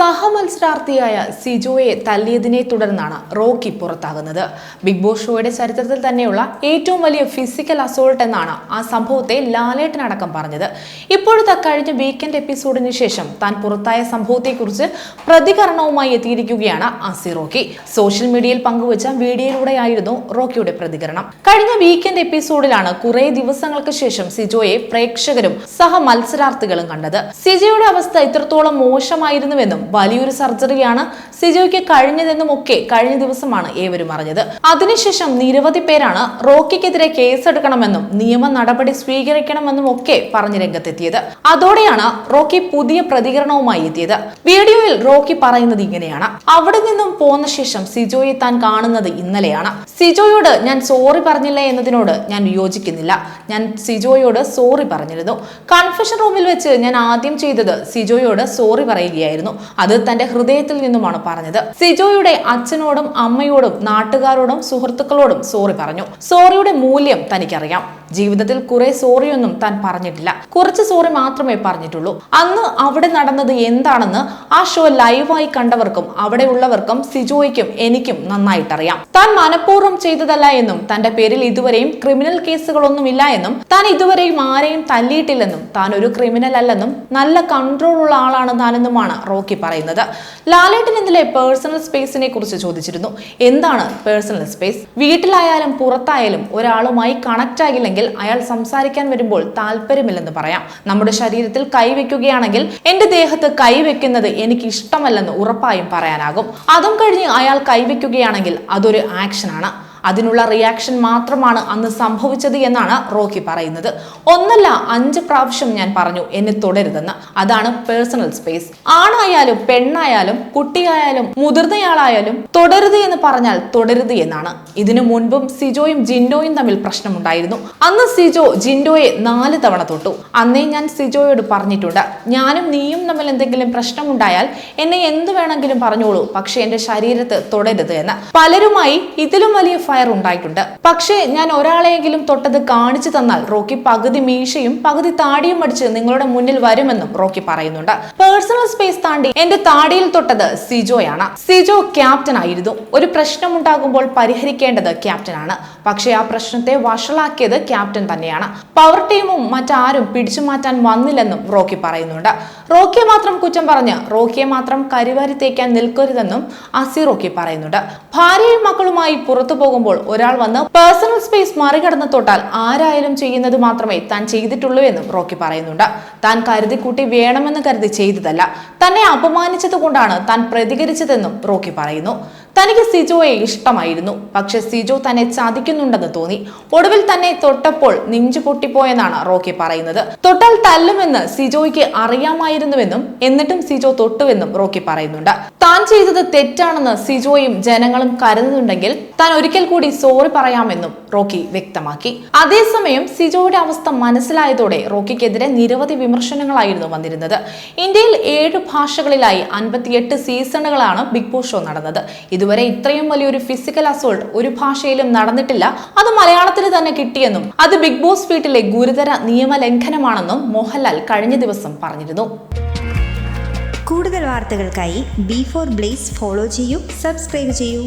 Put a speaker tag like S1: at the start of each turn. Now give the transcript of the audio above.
S1: സഹമത്സരാർത്ഥിയായ സിജോയെ തല്ലിയതിനെ തുടർന്നാണ് Rocky പുറത്താകുന്നത്. Big boss ഷോയുടെ ചരിത്രത്തിൽ തന്നെയുള്ള ഏറ്റവും വലിയ ഫിസിക്കൽ അസോൾട്ട് എന്നാണ് ആ സംഭവത്തെ ലാലേട്ടനടക്കം പറഞ്ഞത്. ഇപ്പോഴത്തെ കഴിഞ്ഞ വീക്കെൻഡ് എപ്പിസോഡിന് ശേഷം താൻ പുറത്തായ സംഭവത്തെക്കുറിച്ച് പ്രതികരണവുമായി എത്തിയിരിക്കുകയാണ് അസി റോക്കി. സോഷ്യൽ മീഡിയയിൽ പങ്കുവച്ച വീഡിയോയിലൂടെയായിരുന്നു റോക്കിയുടെ പ്രതികരണം. കഴിഞ്ഞ വീക്കെൻഡ് എപ്പിസോഡിലാണ് കുറെ ദിവസങ്ങൾക്ക് ശേഷം സിജോയെ പ്രേക്ഷകരും സഹ മത്സരാർത്ഥികളും കണ്ടത്. സിജോയുടെ അവസ്ഥ ഇത്രത്തോളം മോശമായിരുന്നുവെന്നും വലിയൊരു സർജറിയാണ് സിജോയ്ക്ക് കഴിഞ്ഞതെന്നും ഒക്കെ കഴിഞ്ഞ ദിവസമാണ് ഏവരും അറിഞ്ഞത്. അതിനുശേഷം നിരവധി പേരാണ് റോക്കിക്കെതിരെ കേസെടുക്കണമെന്നും നിയമ നടപടി സ്വീകരിക്കണമെന്നും ഒക്കെ പറഞ്ഞ് രംഗത്തെത്തിയത്. അതോടെയാണ് റോക്കി പുതിയ പ്രതികരണവുമായി എത്തിയത്. വീഡിയോയിൽ റോക്കി പറയുന്നത് ഇങ്ങനെയാണ്. അവിടെ നിന്നും പോന്ന ശേഷം സിജോയെ താൻ കാണുന്നത് ഇന്നലെയാണ്. സിജോയോട് ഞാൻ സോറി പറഞ്ഞില്ല എന്നതിനോട് ഞാൻ യോജിക്കുന്നില്ല. ഞാൻ സിജോയോട് സോറി പറഞ്ഞിരുന്നു. കൺഫെഷൻ റൂമിൽ വെച്ച് ഞാൻ ആദ്യം ചെയ്തത് സിജോയോട് സോറി പറയുകയായിരുന്നു. അത് തന്റെ ഹൃദയത്തിൽ നിന്നുമാണ് പറഞ്ഞത്. സിജോയുടെ അച്ഛനോടും അമ്മയോടും നാട്ടുകാരോടും സുഹൃത്തുക്കളോടും സോറി പറഞ്ഞു. സോറിയുടെ മൂല്യം തനിക്കറിയാം. ജീവിതത്തിൽ കുറെ സോറിയൊന്നും താൻ പറഞ്ഞിട്ടില്ല. കുറച്ച് സോറി മാത്രമേ പറഞ്ഞിട്ടുള്ളൂ. അന്ന് അവിടെ നടന്നത് എന്താണെന്ന് ആ ഷോ ലൈവായി കണ്ടവർക്കും അവിടെ ഉള്ളവർക്കും സിജോയ്ക്കും എനിക്കും നന്നായിട്ടറിയാം. താൻ മനഃപൂർവം ചെയ്തതല്ല എന്നും തന്റെ പേരിൽ ഇതുവരെയും ക്രിമിനൽ കേസുകളൊന്നുമില്ല എന്നും താൻ ഇതുവരെയും ആരെയും തല്ലിയിട്ടില്ലെന്നും താൻ ഒരു ക്രിമിനൽ അല്ലെന്നും നല്ല കൺട്രോൾ ഉള്ള ആളാണ് താനെന്നുമാണ് റോക്കി പറയുന്നത്. ലാലേട്ടൻ ഇന്നലെ പേഴ്സണൽ സ്പേസിനെ കുറിച്ച് ചോദിച്ചിരുന്നു. എന്താണ് പേഴ്സണൽ സ്പേസ് വീട്ടിലായാലും പുറത്തായാലും ഒരാളുമായി കണക്ട് ആകില്ലെങ്കിൽ അയാൾ സംസാരിക്കാൻ വരുമ്പോൾ താല്പര്യമില്ലെന്ന് പറയാം. നമ്മുടെ ശരീരത്തിൽ കൈവയ്ക്കുകയാണെങ്കിൽ എന്റെ ദേഹത്ത് കൈവയ്ക്കുന്നത് എനിക്ക് ഇഷ്ടമല്ലെന്ന് ഉറപ്പായും പറയാനാകും. അതും കഴിഞ്ഞ് അയാൾ കൈവയ്ക്കുകയാണെങ്കിൽ അതൊരു ആക്ഷനാണ് അതിനുള്ള റിയാക്ഷൻ മാത്രമാണ് അന്ന് സംഭവിച്ചത് എന്നാണ് റോക്കി പറയുന്നത്. ഒന്നല്ല അഞ്ച് പ്രാവശ്യം ഞാൻ പറഞ്ഞു എന്നെ തുടരുതെന്ന്. അതാണ് പേഴ്സണൽ സ്പേസ് ആണായാലും പെണ്ണായാലും കുട്ടിയായാലും മുതിർന്നയാളായാലും തുടരുത് എന്ന് പറഞ്ഞാൽ തുടരുത് എന്നാണ്. ഇതിനു മുൻപും സിജോയും ജിൻഡോയും തമ്മിൽ പ്രശ്നമുണ്ടായിരുന്നു. അന്ന് സിജോ ജിൻഡോയെ നാല് തവണ തൊട്ടു. അന്നേ ഞാൻ സിജോയോട് പറഞ്ഞിട്ടുണ്ട് ഞാനും നീയും തമ്മിൽ എന്തെങ്കിലും പ്രശ്നമുണ്ടായാൽ എന്നെ എന്ത് വേണമെങ്കിലും പറഞ്ഞോളൂ പക്ഷെ എന്റെ ശരീരത്ത് തുടരുത് എന്ന്. പലരുമായി ഇതിലും വലിയ ഫയർ ഉണ്ടായിട്ടുണ്ട്. പക്ഷേ ഞാൻ ഒരാളെയെങ്കിലും തൊട്ടത് കാണിച്ചു തന്നാൽ റോക്കി പകുതി മീശയും പകുതി താടിയും അടിച്ച് നിങ്ങളുടെ മുന്നിൽ വരുമെന്നും റോക്കി പറയുന്നുണ്ട്. പേഴ്സണൽ സ്പേസ് താണ്ടി എന്റെ താടിയിൽ തൊട്ടത് സിജോയാണ്. സിജോ ക്യാപ്റ്റൻ ആയിരുന്നു. ഒരു പ്രശ്നമുണ്ടാകുമ്പോൾ പരിഹരിക്കേണ്ടത് ക്യാപ്റ്റനാണ് പക്ഷേ ആ പ്രശ്നത്തെ വഷളാക്കിയത് ക്യാപ്റ്റൻ തന്നെയാണ്. പവർ ടീമും മറ്റാരും പിടിച്ചു മാറ്റാൻ വന്നില്ലെന്നും റോക്കി പറയുന്നുണ്ട്. റോക്കിയെ മാത്രം കുറ്റം പറഞ്ഞ് റോക്കിയെ മാത്രം കരിവാരി തേക്കാൻ നിൽക്കരുതെന്നും അസി റോക്കി പറയുന്നുണ്ട്. ഭാര്യയും മക്കളുമായി പുറത്തു പോകുമ്പോൾ ഒരാൾ വന്ന് പേഴ്സണൽ സ്പേസ് മറികടന്ന് തൊട്ടാൽ ആരായാലും ചെയ്യുന്നത് മാത്രമേ താൻ ചെയ്തിട്ടുള്ളൂ എന്നും റോക്കി പറയുന്നുണ്ട്. താൻ കരുതിക്കൂട്ടി വേണമെന്ന് കരുതി ചെയ്തതല്ല. തന്നെ അപമാനിച്ചതുകൊണ്ടാണ് താൻ പ്രതികരിച്ചതെന്നും റോക്കി പറയുന്നു. തനിക്ക് സിജോയെ ഇഷ്ടമായിരുന്നു. പക്ഷെ സിജോ തന്നെ ചതിക്കുന്നുണ്ടെന്ന് തോന്നി. ഒടുവിൽ തന്നെ തൊട്ടപ്പോൾ നെഞ്ചു പൊട്ടിപ്പോയെന്നാണ് റോക്കി പറയുന്നത്. തൊട്ടാൽ തല്ലുമെന്ന് സിജോയ്ക്ക് അറിയാമായിരുന്നുവെന്നും എന്നിട്ടും സിജോ തൊട്ടുവെന്നും റോക്കി പറയുന്നുണ്ട്. താൻ ചെയ്തത് തെറ്റാണെന്ന് സിജോയും ജനങ്ങളും കരുതുന്നുണ്ടെങ്കിൽ താൻ ഒരിക്കൽ കൂടി സോറി പറയാമെന്നും റോക്കി വ്യക്തമാക്കി. അതേസമയം സിജോയുടെ അവസ്ഥ മനസ്സിലായതോടെ റോക്കിക്കെതിരെ നിരവധി വിമർശനങ്ങളായിരുന്നു വന്നിരുന്നത്. ഇന്ത്യയിൽ ഏഴ് ഭാഷകളിലായി അൻപത്തിയെട്ട് സീസണുകളാണ് ബിഗ് ബോസ് ഷോ നടന്നത്. ഇതുവരെ ഇത്രയും വലിയൊരു ഫിസിക്കൽ അസോൾട്ട് ഒരു ഭാഷയിലും നടന്നിട്ടില്ല. അത് മലയാളത്തിൽ തന്നെ കിട്ടിയെന്നും അത് ബിഗ് ബോസ് വീട്ടിലെ ഗുരുതര നിയമലംഘനമാണെന്നും മോഹൻലാൽ കഴിഞ്ഞ ദിവസം പറഞ്ഞിരുന്നു.
S2: കൂടുതൽ വാർത്തകൾക്കായി ബി ഫോർ ബ്ലേസ് ഫോളോ ചെയ്യൂ സബ്സ്ക്രൈബ് ചെയ്യൂ.